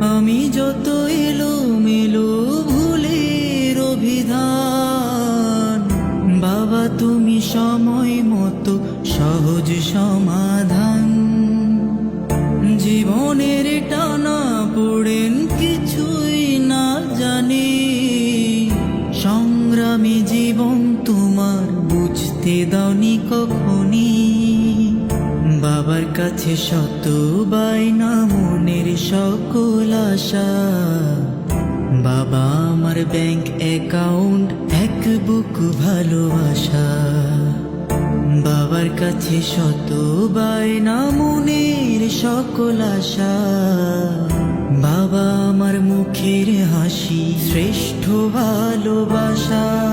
আমি যত এলো মেলো ভুলের অভিধান, বাবা তুমি সময় মতো সহজ সমাধান। জীবনের টানা পড়েন কিছুই না জানি, সংগ্রামী জীবন তোমার বুঝতে দাওনি কখনই। বাবার কাছে শত বাইনা মনের সকল আশা। বাবা আমার ব্যাংক অ্যাকাউন্ট, এক বুক ভালোবাসা। বাবার কাছে শত বাইনা মনের সকল আশা। বাবা আমার মুখের হাসি, শ্রেষ্ঠ ভালোবাসা।